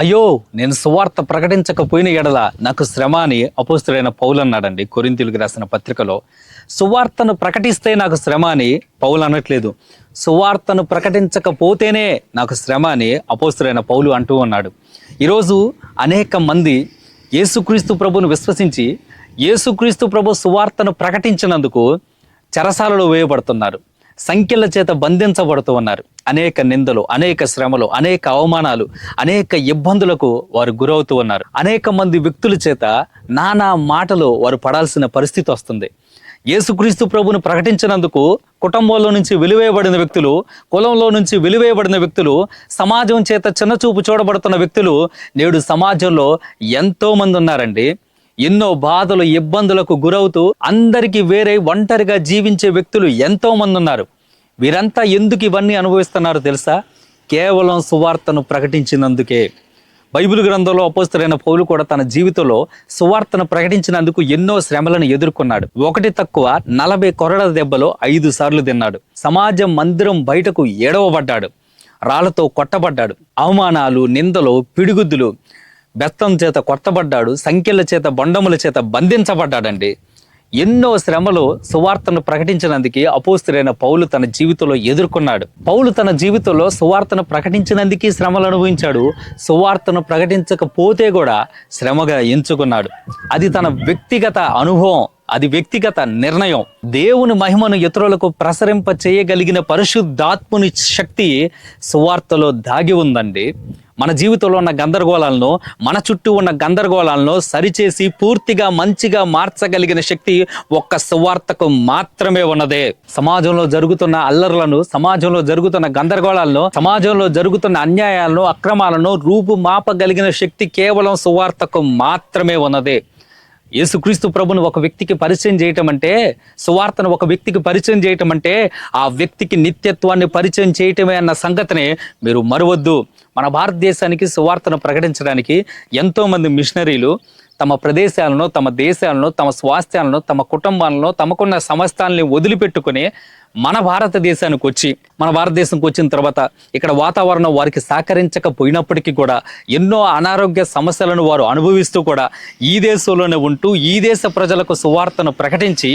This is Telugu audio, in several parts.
అయ్యో నేను సువార్త ప్రకటించకపోయిన ఎడల నాకు శ్రమ అని అపోస్తుడైన పౌలు అన్నాడండి కొరింతీలకు రాసిన పత్రికలో. సువార్తను ప్రకటిస్తే నాకు శ్రమ అని పౌలు అనట్లేదు. సువార్తను ప్రకటించకపోతేనే నాకు శ్రమ అని అపోస్తుడైన పౌలు అంటూ ఉన్నాడు. ఈరోజు అనేక మంది యేసుక్రీస్తు ప్రభును విశ్వసించి యేసుక్రీస్తు ప్రభు సువార్తను ప్రకటించినందుకు చెరసాలలో వేయబడుతున్నారు. సంఖ్యల చేత బంధించబడుతూ ఉన్నారు. అనేక నిందలు అనేక శ్రమలు అనేక అవమానాలు అనేక ఇబ్బందులకు వారు గురవుతూ ఉన్నారు. అనేక మంది వ్యక్తుల చేత నానా మాటలు వారు పడాల్సిన పరిస్థితి వస్తుంది. యేసుక్రీస్తు ప్రభును ప్రకటించినందుకు కుటుంబంలో నుంచి వెలివేయబడిన వ్యక్తులు కులంలో నుంచి వెలివేయబడిన వ్యక్తులు సమాజం చేత చిన్నచూపు చూడబడుతున్న వ్యక్తులు నేడు సమాజంలో ఎంతోమంది ఉన్నారండి. ఎన్నో బాధలు ఇబ్బందులకు గురవుతూ అందరికీ వేరే ఒంటరిగా జీవించే వ్యక్తులు ఎంతో మంది ఉన్నారు. వీరంతా ఎందుకు ఇవన్నీ అనుభవిస్తున్నారో తెలుసా? కేవలం సువార్తను ప్రకటించినందుకే. బైబిల్ గ్రంథంలో అపోస్తులైన పౌలు కూడా తన జీవితంలో సువార్తను ప్రకటించినందుకు ఎన్నో శ్రమలను ఎదుర్కొన్నాడు. ఒకటి తక్కువ నలభై కొరడ దెబ్బలో ఐదు సార్లు తిన్నాడు. సమాజం మందిరం బయటకు ఏడవబడ్డాడు. రాళ్ళతో కొట్టబడ్డాడు. అవమానాలు నిందలు పిడిగుద్దులు బెత్తం చేత కొట్టబడ్డాడు. సంఖ్యల చేత బొండముల చేత బంధించబడ్డాడండి. ఎన్నో శ్రమలు సువార్తను ప్రకటించినందుకే అపోస్తులైన పౌలు తన జీవితంలో ఎదుర్కొన్నాడు. పౌలు తన జీవితంలో సువార్తను ప్రకటించినందుకే శ్రమలు అనుభవించాడు. సువార్తను ప్రకటించకపోతే కూడా శ్రమగా ఎంచుకున్నాడు. అది తన వ్యక్తిగత అనుభవం అది వ్యక్తిగత నిర్ణయం. దేవుని మహిమను ఇతరులకు ప్రసరింప చేయగలిగిన పరిశుద్ధాత్ముని శక్తి సువార్తలో దాగి ఉందండి. మన జీవితంలో ఉన్న గందరగోళాలను మన చుట్టూ ఉన్న గందరగోళాలను సరిచేసి పూర్తిగా మంచిగా మార్చగలిగిన శక్తి ఒక్క సువార్తకు మాత్రమే ఉన్నదే. సమాజంలో జరుగుతున్న అల్లర్లను సమాజంలో జరుగుతున్న గందరగోళాలను సమాజంలో జరుగుతున్న అన్యాయాలను అక్రమాలను రూపు మాపగలిగిన శక్తి కేవలం సువార్తకు మాత్రమే ఉన్నదే. యేసుక్రీస్తు ప్రభును ఒక వ్యక్తికి పరిచయం చేయటం అంటే సువార్తను ఒక వ్యక్తికి పరిచయం చేయటం అంటే ఆ వ్యక్తికి నిత్యత్వాన్ని పరిచయం చేయటమే అన్న సంగతిని మీరు మరవద్దు. మన భారతదేశానికి సువార్తను ప్రకటించడానికి ఎంతోమంది మిషనరీలు తమ ప్రదేశాలను తమ దేశాలను తమ స్వాస్థ్యాలను తమ కుటుంబాలను తమకున్న సమస్తాలని వదిలిపెట్టుకుని మన భారతదేశానికి వచ్చి మన భారతదేశంకి వచ్చిన తర్వాత ఇక్కడ వాతావరణం వారికి సహకరించకపోయినప్పటికీ కూడా ఎన్నో అనారోగ్య సమస్యలను వారు అనుభవిస్తూ కూడా ఈ దేశంలోనే ఉంటూ ఈ దేశ ప్రజలకు సువార్తను ప్రకటించి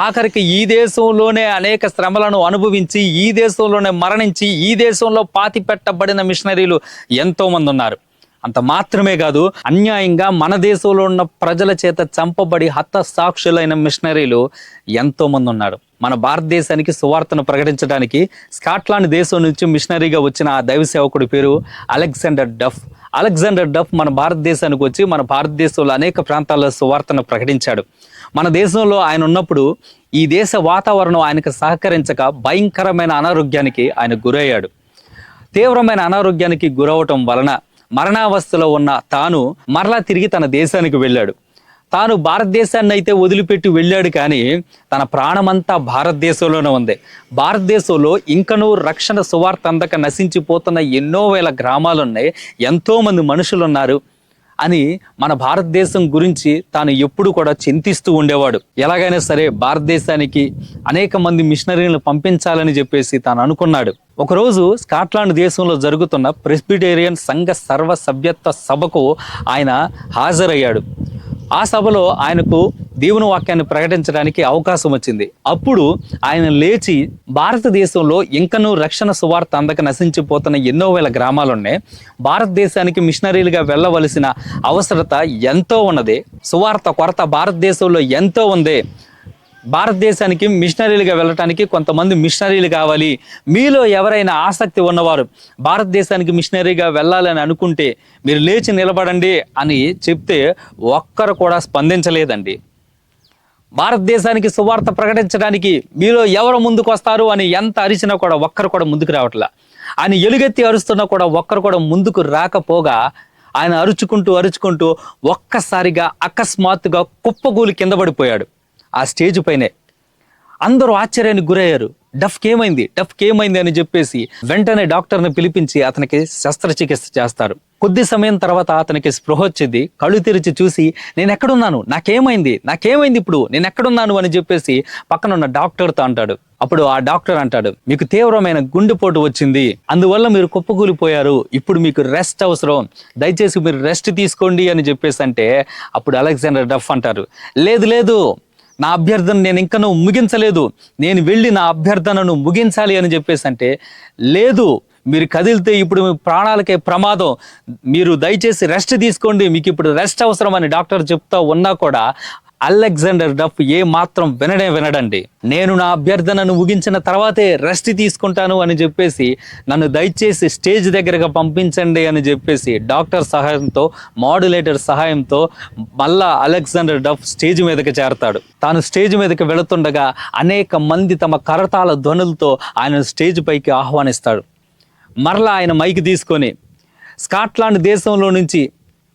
ఆఖరికి ఈ దేశంలోనే అనేక శ్రమలను అనుభవించి ఈ దేశంలోనే మరణించి ఈ దేశంలో పాతి పెట్టబడిన మిషనరీలు ఎంతోమంది ఉన్నారు. అంత మాత్రమే కాదు అన్యాయంగా మన దేశంలో ఉన్న ప్రజల చేత చంపబడి హత సాక్షులైన మిషనరీలు ఎంతో మంది ఉన్నారు మన భారతదేశానికి సువార్తను ప్రకటించడానికి స్కాట్లాండ్ దేశం నుంచి మిషనరీగా వచ్చిన ఆ దైవ సేవకుడి పేరు అలెగ్జాండర్ డఫ్. అలెగ్జాండర్ డఫ్ మన భారతదేశానికి వచ్చి మన భారతదేశంలో అనేక ప్రాంతాల్లో సువార్తను ప్రకటించాడు. మన దేశంలో ఆయన ఉన్నప్పుడు ఈ దేశ వాతావరణం ఆయనకు సహకరించక భయంకరమైన అనారోగ్యానికి ఆయన గురయ్యాడు. తీవ్రమైన అనారోగ్యానికి గురవటం వలన మరణావస్థలో ఉన్న తాను మరలా తిరిగి తన దేశానికి వెళ్ళాడు. తాను భారతదేశాన్ని అయితే వదిలిపెట్టి వెళ్ళాడు కానీ తన ప్రాణమంతా భారతదేశంలోనే ఉంది. భారతదేశంలో ఇంకనూ రక్షణ సువార్త అందక నశించిపోతున్న ఎన్నో వేల గ్రామాలున్నాయి. ఎంతోమంది మనుషులు ఉన్నారు అని మన భారతదేశం గురించి తాను ఎప్పుడు కూడా చింతిస్తూ ఉండేవాడు. ఎలాగైనా సరే భారతదేశానికి అనేక మంది మిషనరీలను పంపించాలని చెప్పేసి తాను అనుకున్నాడు. ఒకరోజు స్కాట్లాండ్ దేశంలో జరుగుతున్న ప్రెస్బిటేరియన్ సంఘ సర్వ సభ్యత్వ సభకు ఆయన హాజరయ్యాడు. ఆ సభలో ఆయనకు దేవుని వాక్యాన్ని ప్రకటించడానికి అవకాశం వచ్చింది. అప్పుడు ఆయన లేచి భారతదేశంలో ఇంకనూ రక్షణ సువార్త అందక నశించిపోతున్న ఎన్నో వేల గ్రామాలున్నాయి. భారతదేశానికి మిషనరీలుగా వెళ్ళవలసిన అవసరత ఎంతో ఉన్నది. సువార్త కొరత భారతదేశంలో ఎంతో ఉంది. భారతదేశానికి మిషనరీలుగా వెళ్ళటానికి కొంతమంది మిషనరీలు కావాలి. మీలో ఎవరైనా ఆసక్తి ఉన్నవారు భారతదేశానికి మిషనరీగా వెళ్ళాలని అనుకుంటే మీరు లేచి నిలబడండి అని చెప్తే ఒక్కరు కూడా స్పందించలేదండి. భారతదేశానికి సువార్త ప్రకటించడానికి మీలో ఎవరు ముందుకు వస్తారు అని ఎంత అరిచినా కూడా ఒక్కరు కూడా ముందుకు రావట్లా. ఆయన ఎలుగెత్తి అరుస్తున్నా కూడా ఒక్కరు కూడా ముందుకు రాకపోగా ఆయన అరుచుకుంటూ అరుచుకుంటూ ఒక్కసారిగా అకస్మాత్తుగా కుప్పగూలి కింద పడిపోయాడు. ఆ స్టేజ్ పైనే. అందరూ ఆశ్చర్యానికి గురయ్యారు. డఫ్కి ఏమైంది? డఫ్కి ఏమైంది అని చెప్పేసి వెంటనే డాక్టర్ని పిలిపించి అతనికి శస్త్రచికిత్స చేస్తారు. కొద్ది సమయం తర్వాత అతనికి స్పృహ వచ్చింది. కళ్ళు తెరిచి చూసి నేను ఎక్కడున్నాను? నాకేమైంది? నాకేమైంది ఇప్పుడు? నేను ఎక్కడున్నాను? అని చెప్పేసి పక్కన ఉన్న డాక్టర్తో అంటాడు. అప్పుడు ఆ డాక్టర్ అంటాడు మీకు తీవ్రమైన గుండెపోటు వచ్చింది. అందువల్ల మీరు కుప్పకూలిపోయారు. ఇప్పుడు మీకు రెస్ట్ అవసరం. దయచేసి మీరు రెస్ట్ తీసుకోండి అని చెప్పేసి అంటే అప్పుడు అలెగ్జాండర్ డఫ్ అంటారు. లేదు లేదు. నా అభ్యర్థన నేను ఇంకా ముగించలేదు. నేను వెళ్ళి నా అభ్యర్థనను ముగించాలి అని చెప్పేసి అంటే లేదు మీరు కదిలితే ఇప్పుడు మీ ప్రాణాలకే ప్రమాదం. మీరు దయచేసి రెస్ట్ తీసుకోండి. మీకు ఇప్పుడు రెస్ట్ అవసరం అని డాక్టర్ చెప్తా ఉన్నా కూడా అలెగ్జాండర్ డఫ్ ఏ మాత్రం వినడే వినడండి. నేను నా అభ్యర్థనను ముగించిన తర్వాతే రెస్ట్ తీసుకుంటాను అని చెప్పేసి నన్ను దయచేసి స్టేజ్ దగ్గరగా పంపించండి అని చెప్పేసి డాక్టర్ సహాయంతో మాడ్యులేటర్ సహాయంతో మళ్ళా అలెగ్జాండర్ డఫ్ స్టేజ్ మీదకి చేరతాడు. తాను స్టేజ్ మీదకి వెళుతుండగా అనేక మంది తమ కరతాల ధ్వనులతో ఆయన స్టేజ్ పైకి ఆహ్వానిస్తాడు. మరలా ఆయన మైక్ తీసుకొని స్కాట్లాండ్ దేశంలో నుంచి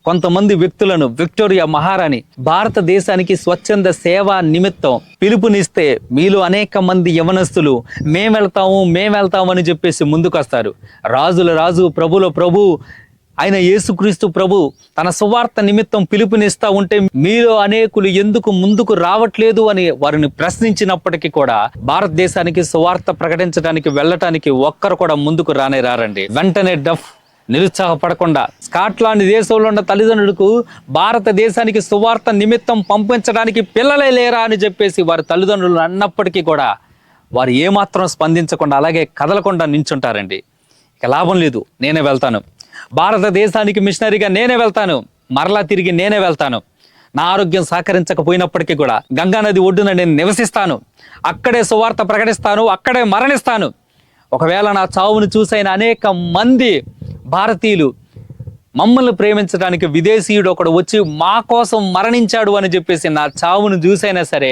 కొంతమంది వ్యక్తులను విక్టోరియా మహారాణి భారతదేశానికి స్వచ్ఛంద సేవా నిమిత్తం పిలుపునిస్తే మీలో అనేక మంది యవనస్తులు మేమెళ్తాము వెళ్తాము అని చెప్పేసి ముందుకొస్తారు. రాజుల రాజు ప్రభుల ప్రభు ఆయన యేసుక్రీస్తు ప్రభు తన సువార్త నిమిత్తం పిలుపునిస్తా ఉంటే మీలో అనేకులు ఎందుకు ముందుకు రావట్లేదు అని వారిని ప్రశ్నించినప్పటికీ కూడా భారతదేశానికి సువార్త ప్రకటించడానికి వెళ్ళటానికి ఒక్కరు కూడా ముందుకు రానే రారండి. వెంటనే డఫ్ నిరుత్సాహపడకుండా స్కాట్లాండ్ దేశంలో ఉన్న తల్లిదండ్రులకు భారతదేశానికి సువార్త నిమిత్తం పంపించడానికి పిల్లలే లేరా అని చెప్పేసి వారి తల్లిదండ్రులు అన్నప్పటికీ కూడా వారు ఏమాత్రం స్పందించకుండా అలాగే కదలకుండా నించుంటారండి. ఇక లాభం లేదు నేనే వెళ్తాను. భారతదేశానికి మిషనరీగా నేనే వెళ్తాను. మరలా తిరిగి నేనే వెళ్తాను. నా ఆరోగ్యం సహకరించకపోయినప్పటికీ కూడా గంగానది ఒడ్డున నేను నివసిస్తాను. అక్కడే సువార్త ప్రకటిస్తాను అక్కడే మరణిస్తాను. ఒకవేళ నా చావును చూసైన అనేక మంది భారతీయులు మమ్మల్ని ప్రేమించడానికి విదేశీయుడు ఒకడు వచ్చి మా కోసం మరణించాడు అని చెప్పేసి నా చావును చూసైనా సరే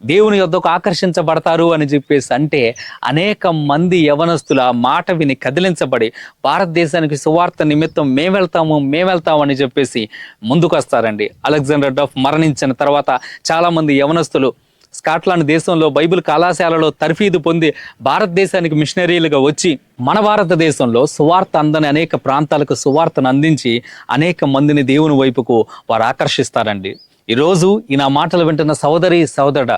దేవుని యొద్దకు ఆకర్షించబడతారు అని చెప్పేసి అంటే అనేక మంది యవనస్తులు ఆ మాట విని కదిలించబడి భారతదేశానికి సువార్త నిమిత్తం మేము వెళ్తాము మేము వెళ్తాము అని చెప్పేసి ముందుకు వస్తారండి అలెగ్జాండర్ డఫ్ మరణించిన తర్వాత చాలామంది యవనస్తులు స్కాట్లాండ్ దేశంలో బైబిల్ కళాశాలలో తర్ఫీదు పొంది భారతదేశానికి మిషనరీలుగా వచ్చి మన భారతదేశంలో సువార్త అందని అనేక ప్రాంతాలకు సువార్తను అందించి అనేక మందిని దేవుని వైపుకు వారు ఆకర్షిస్తారండి. ఈరోజు ఈ నా మాటలు వింటున్న సోదరి సోదరుడ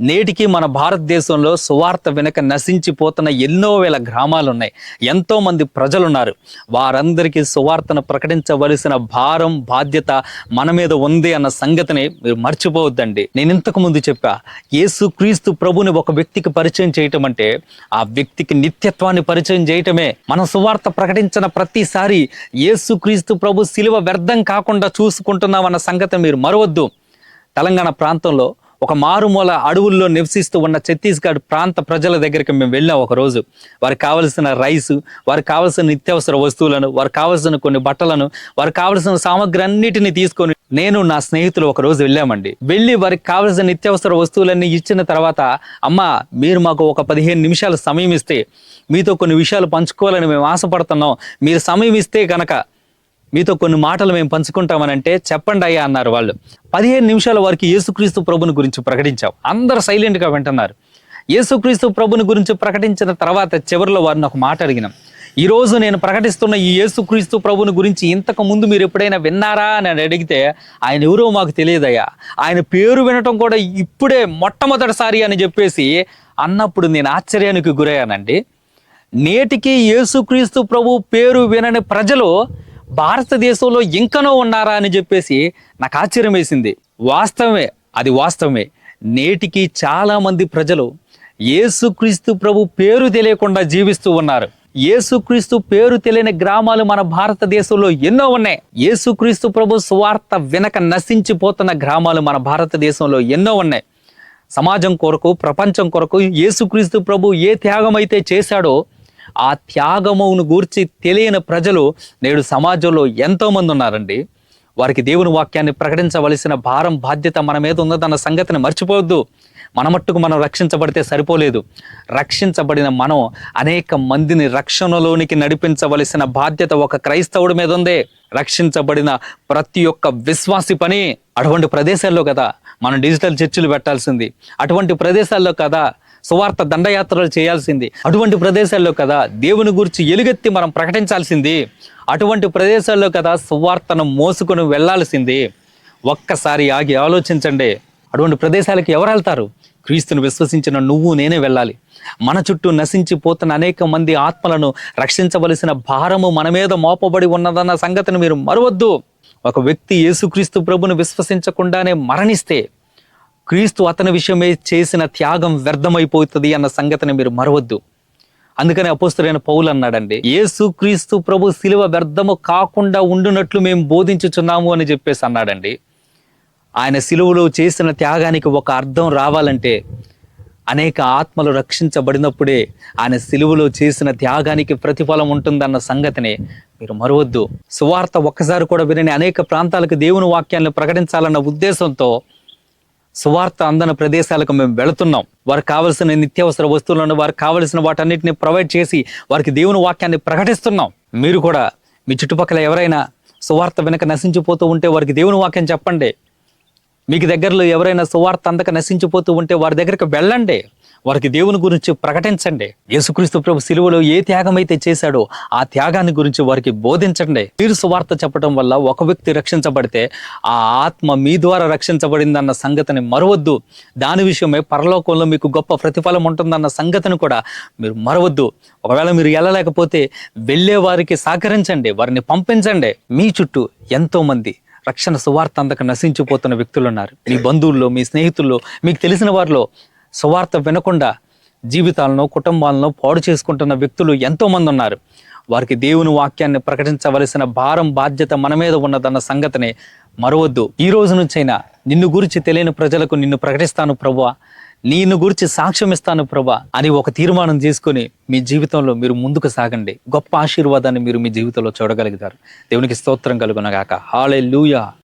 నేటికి మన భారతదేశంలో సువార్త వెనుక నశించిపోతున్న ఎన్నో వేల గ్రామాలు ఉన్నాయి ఎంతో మంది ప్రజలు ఉన్నారు వారందరికీ సువార్తను ప్రకటించవలసిన భారం బాధ్యత మన మీద ఉంది అన్న సంగతిని మీరు మర్చిపోవద్దండి. నేను ఇంతకు ముందు చెప్పా యేసు క్రీస్తు ప్రభుని ఒక వ్యక్తికి పరిచయం చేయటం అంటే ఆ వ్యక్తికి నిత్యత్వాన్ని పరిచయం చేయటమే. మనం సువార్త ప్రకటించిన ప్రతిసారి యేసు క్రీస్తు ప్రభు శిలువ వ్యర్థం కాకుండా చూసుకుంటున్నామన్న సంగతి మీరు మరవద్దు. తెలంగాణ ప్రాంతంలో ఒక మారుమూల అడవుల్లో నివసిస్తూ ఉన్న ఛత్తీస్గఢ్ ప్రాంత ప్రజల దగ్గరికి మేము వెళ్ళాం ఒక రోజు వారికి కావలసిన రైస్ వారికి కావలసిన నిత్యావసర వస్తువులను వారికి కావలసిన కొన్ని బట్టలను వారికి కావలసిన సామగ్రి అన్నిటిని తీసుకొని నేను నా స్నేహితులు ఒక రోజు వెళ్ళామండి. వెళ్ళి వారికి కావలసిన నిత్యావసర వస్తువులన్నీ ఇచ్చిన తర్వాత అమ్మ మీరు మాకు ఒక పదిహేను నిమిషాలు సమయం ఇస్తే మీతో కొన్ని విషయాలు పంచుకోవాలని మేము ఆశపడుతున్నాం. మీరు సమయం ఇస్తే కనుక మీతో కొన్ని మాటలు మేము పంచుకుంటామనంటే చెప్పండి అయ్యా అన్నారు వాళ్ళు. పదిహేను నిమిషాల వరకు యేసుక్రీస్తు ప్రభుని గురించి ప్రకటించాం. అందరు సైలెంట్గా వింటున్నారు. యేసుక్రీస్తు ప్రభుని గురించి ప్రకటించిన తర్వాత చివరిలో వారిని ఒక మాట అడిగినాం. ఈరోజు నేను ప్రకటిస్తున్న ఈ యేసుక్రీస్తు ప్రభుని గురించి ఇంతకు ముందు మీరు ఎప్పుడైనా విన్నారా అని అడిగితే ఆయన ఎవరో మాకు తెలియదయ్యా. ఆయన పేరు వినటం కూడా ఇప్పుడే మొట్టమొదటిసారి అని చెప్పేసి అన్నప్పుడు నేను ఆశ్చర్యానికి గురయ్యానండి. నేటికి యేసుక్రీస్తు ప్రభు పేరు వినని ప్రజలు భారతదేశంలో ఇంకనో ఉన్నారా అని చెప్పేసి నాకు ఆశ్చర్యం వేసింది. వాస్తవమే అది వాస్తవమే. నేటికి చాలామంది ప్రజలు యేసుక్రీస్తు ప్రభు పేరు తెలియకుండా జీవిస్తూ ఉన్నారు. యేసుక్రీస్తు పేరు తెలియని గ్రామాలు మన భారతదేశంలో ఎన్నో ఉన్నాయి. యేసుక్రీస్తు ప్రభు స్వార్థ వెనక నశించిపోతున్న గ్రామాలు మన భారతదేశంలో ఎన్నో ఉన్నాయి. సమాజం కొరకు ప్రపంచం కొరకు యేసుక్రీస్తు ప్రభు ఏ త్యాగం అయితే చేశాడో ఆ త్యాగమును గూర్చి తెలియని ప్రజలు నేడు సమాజంలో ఎంతోమంది ఉన్నారండి. వారికి దేవుని వాక్యాన్ని ప్రకటించవలసిన భారం బాధ్యత మన మీద ఉన్నదన్న సంగతిని మర్చిపోవద్దు. మన మట్టుకు మనం రక్షించబడితే సరిపోలేదు. రక్షించబడిన మనం అనేక మందిని రక్షణలోనికి నడిపించవలసిన బాధ్యత ఒక క్రైస్తవుడి మీద ఉంది. రక్షించబడిన ప్రతి ఒక్క విశ్వాసి పని అటువంటి ప్రదేశాల్లో కదా. మనం డిజిటల్ చర్చిలు పెట్టాల్సింది. అటువంటి ప్రదేశాల్లో కదా సువార్త దండయాత్రలు చేయాల్సింది. అటువంటి ప్రదేశాల్లో కదా దేవుని గురించి ఎలుగెత్తి మనం ప్రకటించాల్సింది. అటువంటి ప్రదేశాల్లో కదా సువార్తను మోసుకొని వెళ్ళాల్సింది. ఒక్కసారి ఆగి ఆలోచించండి. అటువంటి ప్రదేశాలకు ఎవరు వెళ్తారు? క్రీస్తుని విశ్వసించిన నువ్వు నేనే వెళ్ళాలి. మన చుట్టూ నశించిపోతున్న అనేక మంది ఆత్మలను రక్షించవలసిన భారము మన మీద మోపబడి ఉన్నదన్న సంగతిని మీరు మరవద్దు. ఒక వ్యక్తి యేసుక్రీస్తు ప్రభును విశ్వసించకుండానే మరణిస్తే క్రీస్తు అతని విషయమే చేసిన త్యాగం వ్యర్థమైపోతుంది అన్న సంగతిని మీరు మరవద్దు. అందుకని అపోస్తుడైన పౌలు అన్నాడండి యేసు క్రీస్తు ప్రభు శిలువ వ్యర్థము కాకుండా ఉండునట్లు మేము బోధించుచున్నాము అని చెప్పేసి అన్నాడండి. ఆయన సిలువలో చేసిన త్యాగానికి ఒక అర్థం రావాలంటే అనేక ఆత్మలు రక్షించబడినప్పుడే ఆయన సిలువలో చేసిన త్యాగానికి ప్రతిఫలం ఉంటుందన్న సంగతిని మీరు మరవద్దు. సువార్త ఒక్కసారి కూడా వినని అనేక ప్రాంతాలకు దేవుని వాక్యాలను ప్రకటించాలన్న ఉద్దేశంతో సువార్త అందని ప్రదేశాలకు మేము వెళుతున్నాం. వారికి కావలసిన నిత్యావసర వస్తువులను వారికి కావలసిన వాటన్నిటిని ప్రొవైడ్ చేసి వారికి దేవుని వాక్యాన్ని ప్రకటిస్తున్నాం. మీరు కూడా మీ చుట్టుపక్కల ఎవరైనా సువార్త వెనక నశించిపోతూ ఉంటే వారికి దేవుని వాక్యం చెప్పండి. మీకు దగ్గరలో ఎవరైనా సువార్త అందక నశించిపోతూ ఉంటే వారి దగ్గరికి వెళ్ళండి. వారికి దేవుని గురించి ప్రకటించండి. యేసుక్రీస్తు ప్రభు శిలువలో ఏ త్యాగం అయితే చేశాడో ఆ త్యాగాన్ని గురించి వారికి బోధించండి. తీరు సువార్త చెప్పడం వల్ల ఒక వ్యక్తి రక్షించబడితే ఆ ఆత్మ మీ ద్వారా రక్షించబడిందన్న సంగతిని మరవద్దు. దాని విషయమే పరలోకంలో మీకు గొప్ప ప్రతిఫలం ఉంటుందన్న సంగతిని కూడా మీరు మరవద్దు. ఒకవేళ మీరు వెళ్ళలేకపోతే వెళ్ళే వారికి సహకరించండి. వారిని పంపించండి. మీ చుట్టూ ఎంతో మంది రక్షణ సువార్త అందక నశించిపోతున్న వ్యక్తులు ఉన్నారు. మీ బంధువుల్లో మీ స్నేహితుల్లో మీకు తెలిసిన వారిలో సువార్త వినకుండా జీవితాలను కుటుంబాలను పాడు చేసుకుంటున్న వ్యక్తులు ఎంతోమంది ఉన్నారు. వారికి దేవుని వాక్యాన్ని ప్రకటించవలసిన భారం బాధ్యత మన మీద ఉన్నదన్న సంగతిని మరవద్దు. ఈ రోజు నుంచైనా నిన్ను గురించి తెలియని ప్రజలకు నిన్ను ప్రకటిస్తాను ప్రభువా. నిన్ను గురించి సాక్ష్యం ఇస్తాను ప్రభా అని ఒక తీర్మానం చేసుకొని మీ జీవితంలో మీరు ముందుకు సాగండి. గొప్ప ఆశీర్వాదాన్ని మీరు మీ జీవితంలో చూడగలుగుతారు. దేవునికి స్తోత్రం కలుగునగాక. హాలే లూయా